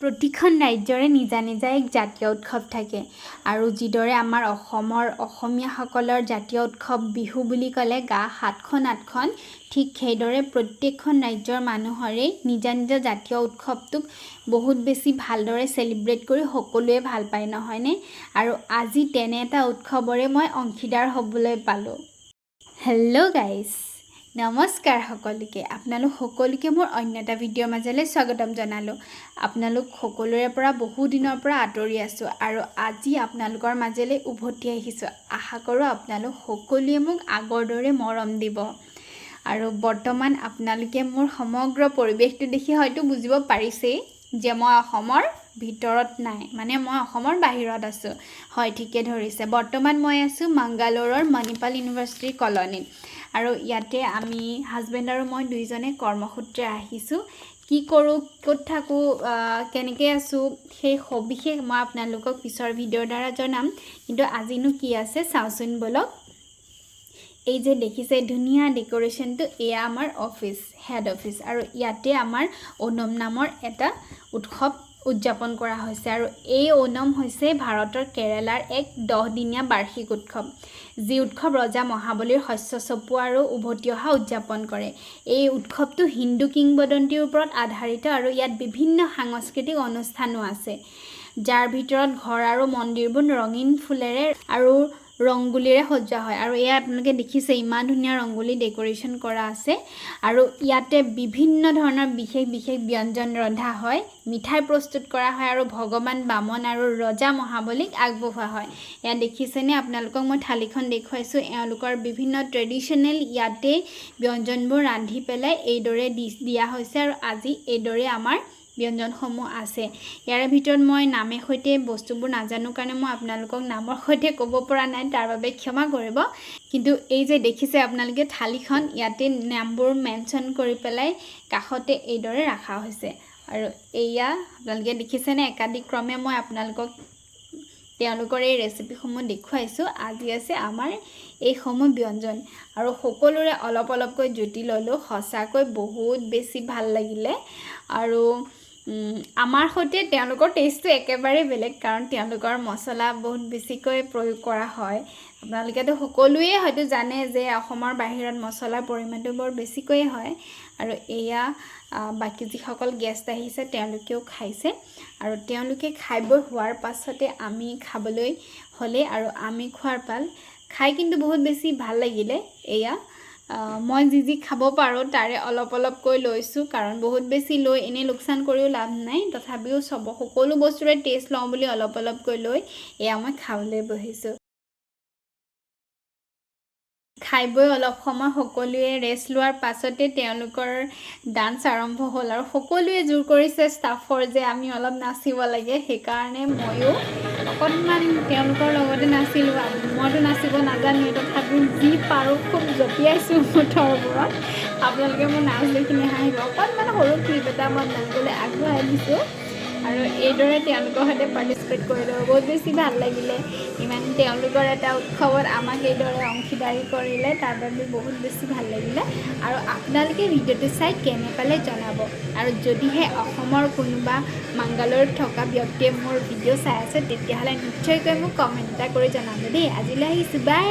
প্ৰতিখন ৰাজ্যৰে নিজা নিজা এক জাতীয় উৎসৱ থাকে। আৰু যিদৰে আমাৰ অসমৰ অসমীয়াসকলৰ জাতীয় উৎসৱ বিহু বুলি ক'লে গা সাতখন আঠখন ঠিক সেইদৰে প্ৰত্যেকখন ৰাজ্যৰ মানুহৰেই নিজা নিজা জাতীয় উৎসৱটোক বহুত বেছি ভালদৰে চেলিব্ৰেট কৰি সকলোৱে ভাল পায় নহয়নে? আৰু আজি তেনে এটা উৎসৱৰে মই অংশীদাৰ হ'বলৈ পালোঁ। হেল্ল' গাইজ নমস্কাৰ সকলোকে। আপোনালোক সকলোকে মোৰ অন্য এটা ভিডিঅ'ৰ মাজলৈ স্বাগতম জনালোঁ। আপোনালোক সকলোৰে পৰা বহু দিনৰ পৰা আঁতৰি আছোঁ আৰু আজি আপোনালোকৰ মাজলৈ উভতি আহিছোঁ। আশা কৰোঁ আপোনালোক সকলোৱে মোক আগৰ দৰে মৰম দিব। আৰু বৰ্তমান আপোনালোকে মোৰ সমগ্ৰ পৰিৱেশটো দেখি হয়তো বুজিব পাৰিছেই যে মই অসমৰ ভিতৰত নাই মানে মই অসমৰ বাহিৰত আছোঁ। হয় ঠিকে ধৰিছে। বৰ্তমান মই আছোঁ মাংগালোৰৰ মণিপাল ইউনিভাৰ্চিটিৰ কলনীত। আৰু ইয়াতে আমি হাজবেণ্ড আৰু মই দুইজনে কৰ্মসূত্ৰে আহিছোঁ। কি কৰোঁ ক'ত থাকোঁ কেনেকৈ আছোঁ সেই সবিশেষ মই আপোনালোকক পিছৰ ভিডিঅ'ৰ দ্বাৰা জনাম। কিন্তু আজিনো কি আছে চাওঁচোন ব'লক। এই যে দেখিছে ধুনীয়া ডেক'ৰেশ্যনটো এয়া আমাৰ অফিচ হেড অফিচ আৰু ইয়াতে আমাৰ ওনম নামৰ এটা উৎসৱ উদযাপন কৰা হৈছে আৰু এই ওনম হৈছে ভাৰতৰ কেৰেলাৰ এক দহদিনীয়া বাৰ্ষিক উৎসৱ। যি উৎসৱ ৰজা মহাবলীৰ শস্য চপোৱা আৰু উভতি অহা উদযাপন কৰে। এই উৎসৱটো হিন্দু কিংবদন্তীৰ ওপৰত আধাৰিত আৰু ইয়াত বিভিন্ন সাংস্কৃতিক অনুষ্ঠানো আছে। যাৰ ভিতৰত ঘৰ আৰু মন্দিৰবোৰ ৰঙীন ফুলেৰে আৰু ৰংগুলীৰে সজোৱা হয়। আৰু এয়া আপোনালোকে দেখিছে ইমান ধুনীয়া ৰংগুলী ডেক'ৰেশ্যন কৰা আছে। আৰু ইয়াতে বিভিন্ন ধৰণৰ বিশেষ বিশেষ ব্যঞ্জন ৰন্ধা হয়। মিঠাই প্ৰস্তুত কৰা হয় আৰু ভগৱান বামন আৰু ৰজা মহাবলীক আগবঢ়োৱা হয়। এয়া দেখিছেনে? আপোনালোকক মই থালিখন দেখুৱাইছোঁ। এওঁলোকৰ বিভিন্ন ট্ৰেডিশ্যনেল ইয়াতে ব্যঞ্জনবোৰ ৰান্ধি পেলাই এইদৰে দি দিয়া হৈছে আৰু আজি এইদৰে আমাৰ ব্যঞ্জনসমূহ আছে। ইয়াৰে ভিতৰত মই নামে সৈতে বস্তুবোৰ নাজানো কাৰণে মই আপোনালোকক নামৰ সৈতে ক'ব পৰা নাই তাৰ বাবে ক্ষমা কৰিব। কিন্তু এই যে দেখিছে আপোনালোকে থালিখন ইয়াতে নামবোৰ মেনশ্যন কৰি পেলাই কাষতে এইদৰে ৰখা হৈছে। আৰু এয়া আপোনালোকে দেখিছেনে একাধিক্ৰমে মই আপোনালোকক তেওঁলোকৰ এই ৰেচিপিসমূহ দেখুৱাইছোঁ। আজি আছে আমাৰ এইসমূহ ব্যঞ্জন। আৰু সকলোৰে অলপ অলপকৈ জুতি ল'লোঁ। সঁচাকৈ বহুত বেছি ভাল লাগিলে। আৰু আমাৰ সৈতে তেওঁলোকৰ টেষ্টটো একেবাৰে বেলেগ, কাৰণ তেওঁলোকৰ মছলা বহুত বেছিকৈ প্ৰয়োগ কৰা হয়। আপোনালোকেতো সকলোৱে হয়তো জানে যে অসমৰ বাহিৰত মছলাৰ পৰিমাণটো বৰ বেছিকৈয়ে হয়। আৰু এয়া বাকী যিসকল গেষ্ট আহিছে, তেওঁলোকেও খাইছে। আৰু তেওঁলোকে খাই বৈ হোৱাৰ পাছতে আমি খাবলৈ হ'লে আৰু আমি খোৱাৰ পাল খাই কিন্তু বহুত বেছি ভালো লাগিলে। এয়া মই যি যি খাব পাৰোঁ তাৰে অলপ অলপকৈ লৈছোঁ কাৰণ বহুত বেছি লৈ এনেই লোকচান কৰিও লাভ নাই। তথাপিও চব সকলো বস্তুৰে টেষ্ট লওঁ বুলি অলপ অলপকৈ লৈ এয়া মই খাবলৈ বহিছোঁ। খাই বৈ অলপ সময় সকলোৱে ৰেষ্ট লোৱাৰ পাছতে তেওঁলোকৰ ডান্স আৰম্ভ হ'ল আৰু সকলোৱে জোৰ কৰিছে ষ্টাফৰ যে আমি অলপ নাচিব লাগে। সেইকাৰণে ময়ো অকণমান তেওঁলোকৰ লগতে নাচিলোঁ। মইতো নাচিব নাজানোৱেই তথাপিও যি পাৰোঁ খুব জঁপিয়াইছোঁ মুঠৰ ওপৰত। আপোনালোকে মোৰ নাচ দেখি হাঁহিব অকণমান সৰু ক্লিপ এটা মই আপোনালোকলৈ আগবঢ়াই দিছোঁ। আৰু এইদৰে তেওঁলোকৰ সৈতে পাৰ্টিচিপেট কৰিলোঁ বহুত বেছি ভালো লাগিলে। ইমান তেওঁলোকৰ এটা উৎসৱত আমাক এইদৰে অংশীদাৰী কৰিলে, তাৰ বাবে বহুত বেছি ভালো লাগিলে। আৰু আপোনালোকে ভিডিঅ'টো চাই কেনে পালে জনাব। আৰু যদিহে অসমৰ কোনোবা মাংগালোৰত থকা ব্যক্তিয়ে মোৰ ভিডিঅ' চাই আছে, তেতিয়াহ'লে নিশ্চয়কৈ মোক কমেণ্ট এটা কৰি জনাব দেই। আজিলৈ আহিছোঁ বাই